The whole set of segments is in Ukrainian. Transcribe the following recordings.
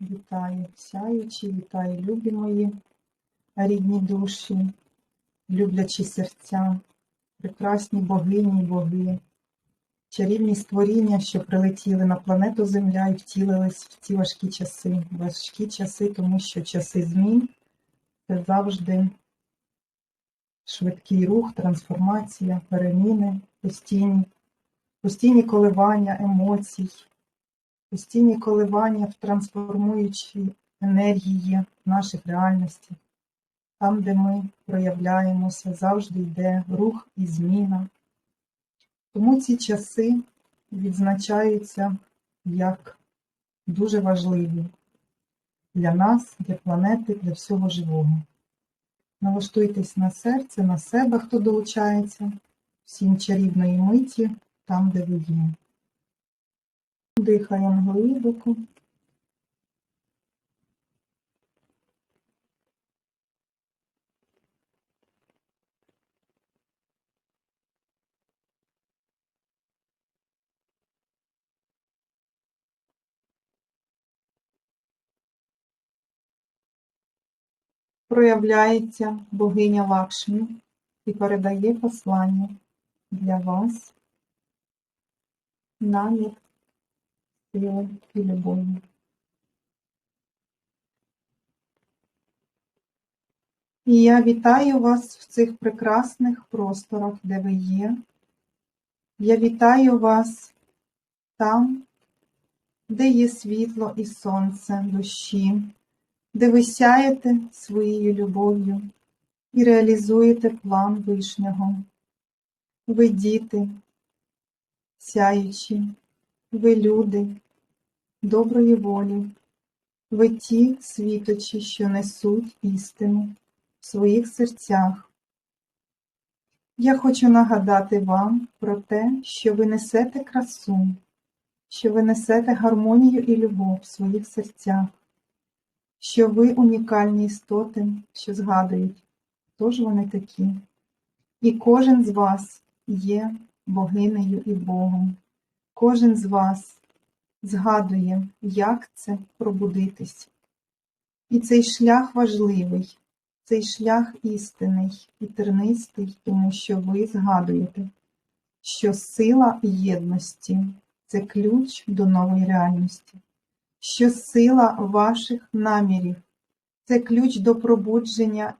Вітаю, сяючі, вітаю, любі мої рідні душі, люблячі серця, прекрасні богині боги, чарівні створіння, що прилетіли на планету Земля і втілились в ці важкі часи. Важкі часи, тому що часи змін це завжди швидкий рух, трансформація, переміни, постійні, постійні коливання емоцій постійні коливання в трансформуючій енергії наших реальностей. Там, де ми проявляємося, завжди йде рух і зміна. Тому ці часи відзначаються як дуже важливі для нас, для планети, для всього живого. Налаштуйтесь на серце, на себе, хто долучається, всім чарівної миті, там, де ви є. Дихаємо глибоко. Проявляється богиня Лакшмі і передає послання для вас намір сили і любові. І я вітаю вас в цих прекрасних просторах, де ви є. Я вітаю вас там, де є світло і сонце душі, де ви сяєте своєю любов'ю і реалізуєте план вишнього. Ви діти, сяючі, ви люди, доброї волі, ви ті світочі, що несуть істину в своїх серцях. Я хочу нагадати вам про те, що ви несете красу, що ви несете гармонію і любов в своїх серцях, що ви унікальні істоти, що згадують, хто ж вони такі. І кожен з вас є богинею і Богом. Кожен з вас згадує, як це пробудитись. І цей шлях важливий, цей шлях істинний і тернистий, тому що ви згадуєте, що сила єдності це ключ до нової реальності, що сила ваших намірів це ключ до пробудження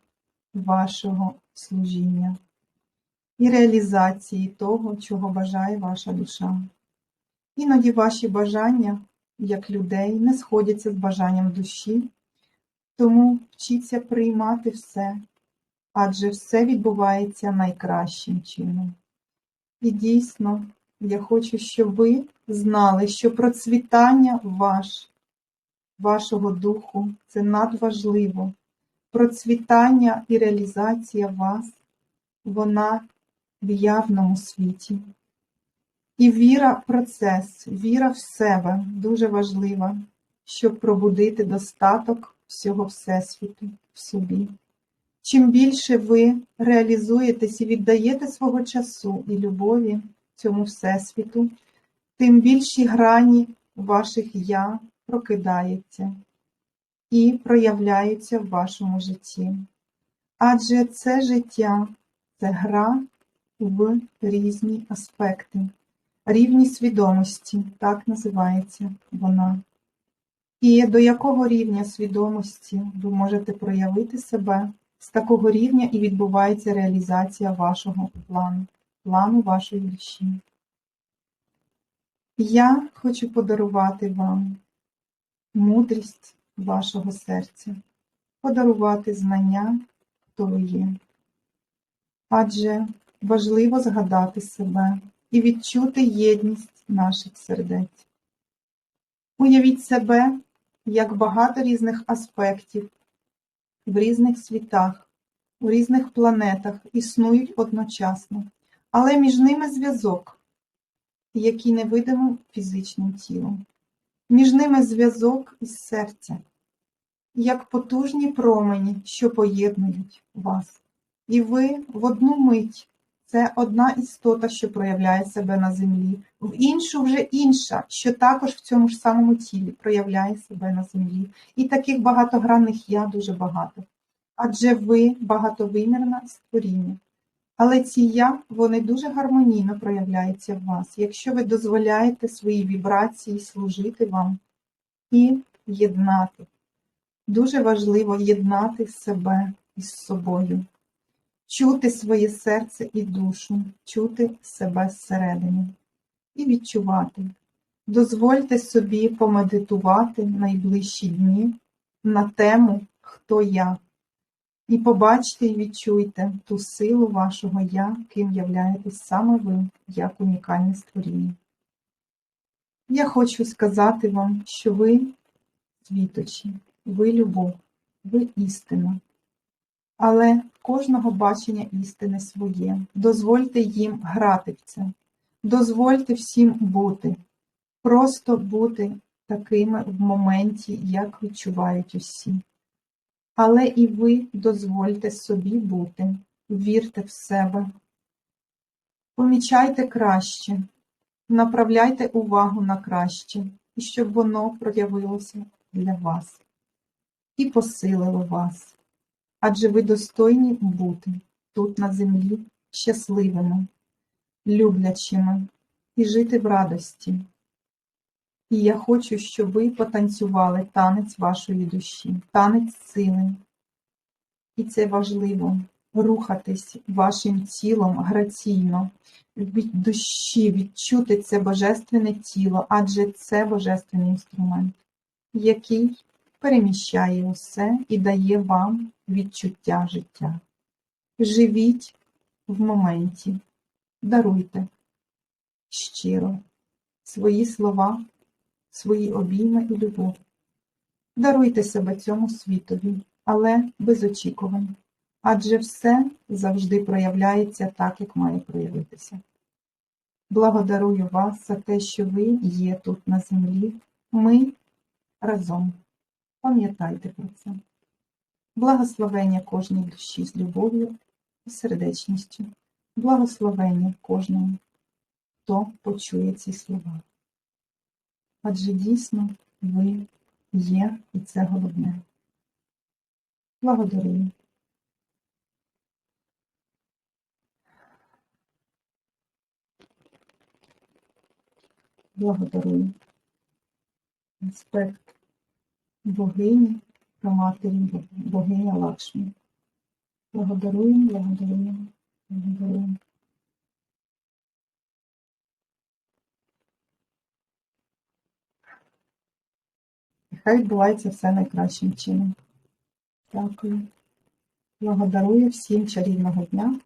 вашого служіння і реалізації того, чого бажає ваша душа. Іноді ваші бажання, як людей, не сходяться з бажанням душі, тому вчіться приймати все, адже все відбувається найкращим чином. І дійсно, я хочу, щоб ви знали, що процвітання ваш, вашого духу це надважливо. Процвітання і реалізація вас, вона в явному світі. І віра в процес, віра в себе дуже важлива, щоб пробудити достаток всього Всесвіту в собі. Чим більше ви реалізуєтесь і віддаєте свого часу і любові цьому Всесвіту, тим більші грані ваших я прокидаються і проявляються в вашому житті. Адже це життя це гра в різні аспекти. Рівні свідомості, так називається вона. І до якого рівня свідомості ви можете проявити себе, з такого рівня і відбувається реалізація вашого плану, плану вашої душі. Я хочу подарувати вам мудрість вашого серця, подарувати знання, хто ви є. Адже важливо згадати себе і відчути єдність наших сердець. Уявіть себе як багато різних аспектів в різних світах, у різних планетах існують одночасно, але між ними зв'язок, який не видимо фізичним тілом. Між ними зв'язок із серця, як потужні промені, що поєднують вас. І ви в одну мить це одна істота, що проявляє себе на землі, в іншу вже інша, що також в цьому ж самому тілі проявляє себе на землі. І таких багатогранних я дуже багато. Адже ви багатовимірне створіння. Але ці я, вони дуже гармонійно проявляються в вас, якщо ви дозволяєте свої вібрації служити вам і єднати. Дуже важливо єднати себе із собою, чути своє серце і душу, чути себе зсередини і відчувати. Дозвольте собі помедитувати найближчі дні на тему Хто я. І побачте і відчуйте ту силу вашого Я, ким являєтесь саме ви, як унікальне створіння. Я хочу сказати вам, що ви світочі, ви любов, ви істина. Але кожного бачення істини своє. Дозвольте їм грати в це. Дозвольте всім бути, просто бути такими в моменті, як відчувають усі. Але і ви дозвольте собі бути, вірте в себе. Помічайте краще, направляйте увагу на краще, щоб воно проявилося для вас і посилило вас. Адже ви достойні бути тут на землі щасливими, люблячими і жити в радості. І я хочу, щоб ви потанцювали танець вашої душі, танець сили. І це важливо рухатись вашим тілом граційно, від душі, відчути це божественне тіло, адже це божественний інструмент, який переміщає усе і дає вам відчуття життя. Живіть в моменті, даруйте щиро свої слова свої обійми і любов. Даруйте себе цьому світові, але без очікувань, адже все завжди проявляється так, як має проявитися. Благодарую вас за те, що ви є тут на землі, ми разом. Пам'ятайте про це. Благословення кожній душі з любов'ю і сердечністю, благословення кожному, хто почує ці слова адже дійсно ви є, і це головне. Благодарую. Благодарую. Аспект богині та матері богиня Лакшмі. Благодаруємо, благодаруємо, благодаруємо. Хай відбувається все найкращим чином. Дякую. Благодарую всім чарівного дня.